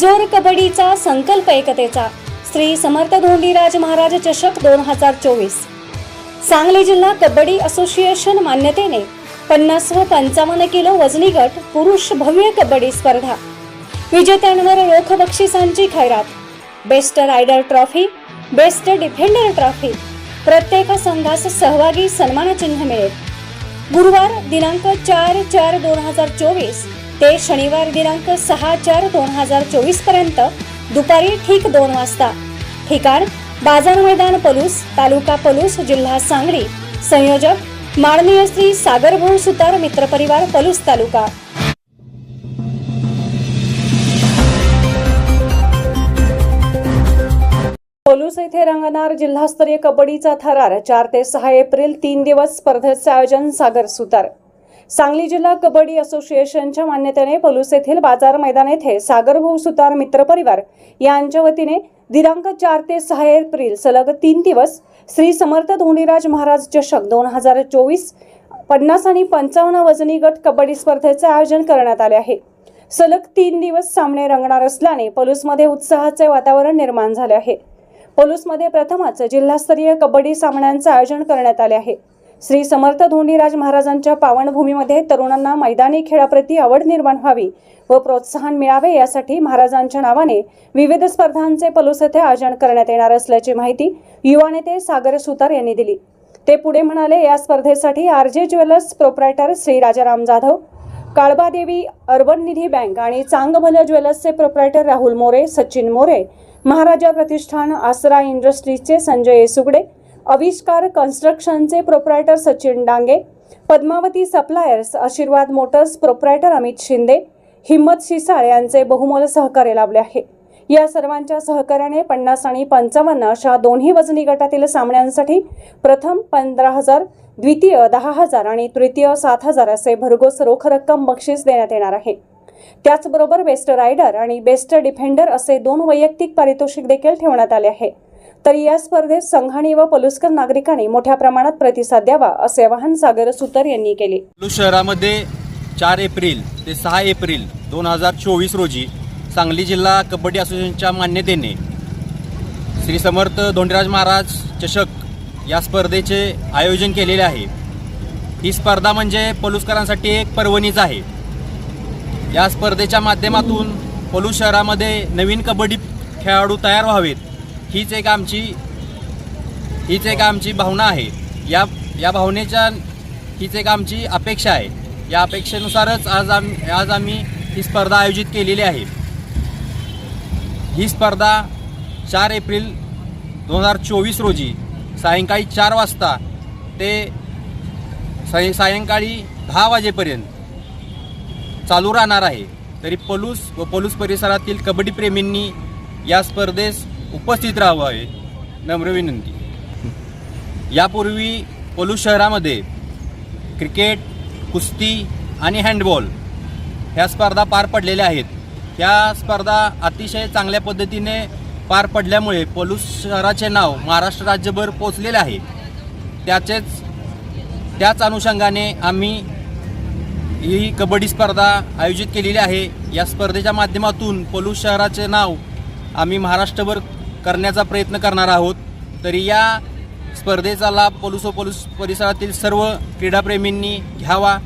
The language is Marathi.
जोर कबड्डीचा संकल्प एकतेचा श्री समर्थ धोंडीराज महाराज चषक दोन हजार चोवीस. सांगली जिल्हा कबड्डी असोसिएशन मान्यतेने पन्नास व पंचावन्न किलो वजनी गट पुरुष भव्य कबड्डी स्पर्धा. विजेत्यांवर रोख बक्षिसांची खैरात. Best raider trophy best defender trophy प्रत्येक संघास सहभागी सन्मानचिन्ह मिळेल. गुरुवार दिनांक चार चार दोन हजार चोवीस ते शनिवार दिनांक सहा चार दोन हजार चोवीसपर्यंत दुपारी ठीक दोन वाजता. ठिकाण बाजार मैदान पलूस तालुका पलूस जिल्हा सांगली. संयोजक माननीय श्री सागरभाऊ सुतार मित्रपरिवार पलूस तालुका. पोलूस येथे रंगणार जिल्हास्तरीय कबड्डीचा थरार चार ते सहा एप्रिल तीन दिवस स्पर्धेचे आयोजन सागर सुतार. सांगली जिल्हा कबड्डी असोसिएशनच्या मान्यतेने पलूस येथील बाजार मैदान येथे सागरभाऊ सुतार मित्र परिवार यांच्या वतीने दिनांक चार ते सहा एप्रिल सलग तीन दिवस श्री समर्थ धोंडीराज महाराज चषक दोन हजार चोवीस पन्नास आणि पंचावन्न वजनी गट कबड्डी स्पर्धेचे आयोजन करण्यात आले आहे. सलग तीन दिवस सामने रंगणार असल्याने पलूसमध्ये उत्साहाचे वातावरण निर्माण झाले आहे. पलूसमध्ये प्रथमच जिल्हास्तरीय कबड्डी सामन्यांचे आयोजन करण्यात आले आहे. श्री समर्थ धोंडीराज महाराजांच्या पावनभूमीमध्ये तरुणांना मैदानी खेळाप्रती आवड निर्माण व्हावी व प्रोत्साहन मिळावे यासाठी महाराजांच्या नावाने विविध स्पर्धांचे पलूस येथे आयोजन करण्यात येणार असल्याची माहिती युवा नेते सागर सुतार यांनी दिली. ते पुढे म्हणाले या स्पर्धेसाठी R J Jewellers proprietor Shri Rajaram Jadhav Kalbadevi Urban Nidhi Bank आणि चांगभल ज्वेलर्सचे प्रोप्रायटर राहुल मोरे सचिन मोरे महाराजा प्रतिष्ठान आसरा इंडस्ट्रीजचे संजय सुगडे आविष्कार कन्स्ट्रक्शनचे proprietor Sachin Dange Padmavati suppliers Ashirwad motors proprietor Amit Shinde Himmat Shisal यांचे बहुमोल सहकार्य लाभले आहे. या सर्वांच्या सहकार्याने पन्नास आणि पंचावन्न अशा दोन्ही वजनी गटातील सामन्यांसाठी प्रथम पंधरा हजार द्वितीय दहा हजार आणि तृतीय सात हजार असे भरघोस रोख रक्कम बक्षीस देण्यात येणार आहे. त्याचबरोबर बेस्ट रायडर आणि बेस्ट डिफेंडर असे दोन वैयक्तिक पारितोषिक देखील ठेवण्यात आले आहे. तर या स्पर्धेत संघाणी व पलुसकर नागरिकांनी मोठ्या प्रमाणात प्रतिसाद द्यावा असे आवाहन सागर सुतर यांनी केले. पलूस शहरामध्ये चार एप्रिल ते सहा एप्रिल दोन हजार चोवीस रोजी सांगली जिल्हा कबड्डी असोसिएशनच्या मान्यतेने श्री समर्थ धोंडराज महाराज चषक या स्पर्धेचे आयोजन केलेले आहे. ही स्पर्धा म्हणजे पलुसकरांसाठी एक पर्वणीच आहे. या स्पर्धेच्या माध्यमातून पलूस शहरामध्ये नवीन कबड्डी खेळाडू तयार व्हावेत. हीच एक आमची हीच एक आमची भावना आहे. या या भावनेच्या हीच एक आमची अपेक्षा आहे. या अपेक्षेनुसारच आज आम आज आम्ही ही स्पर्धा आयोजित केलेली आहे. ही स्पर्धा चार एप्रिल दोन हजार चोवीस रोजी सायंकाळी चार वाजता ते साय सायंकाळी दहा वाजेपर्यंत चालू राहणार आहे. तरी पलूस व पलूस परिसरातील कबड्डीप्रेमींनी या स्पर्धेस उपस्थित राहावे नम्र विनंती. यापूर्वी पलूस शहरामध्ये क्रिकेट कुस्ती आणि हँडबॉल ह्या स्पर्धा पार पडलेल्या आहेत. ह्या स्पर्धा अतिशय चांगल्या पद्धतीने पार पडल्यामुळे पलूस शहराचे नाव महाराष्ट्र राज्यभर पोचलेले आहे. त्याचेच त्याच अनुषंगाने आम्ही ही कबड्डी स्पर्धा आयोजित केलेली आहे. या स्पर्धेच्या माध्यमातून पलूस शहराचे नाव आम्ही महाराष्ट्रभर करण्याचा प्रयत्न करणार आहोत. तरी या स्पर्धेचा लाभ पलूस व पलूस परिसरातील सर्व क्रीडाप्रेमींनी घ्यावा.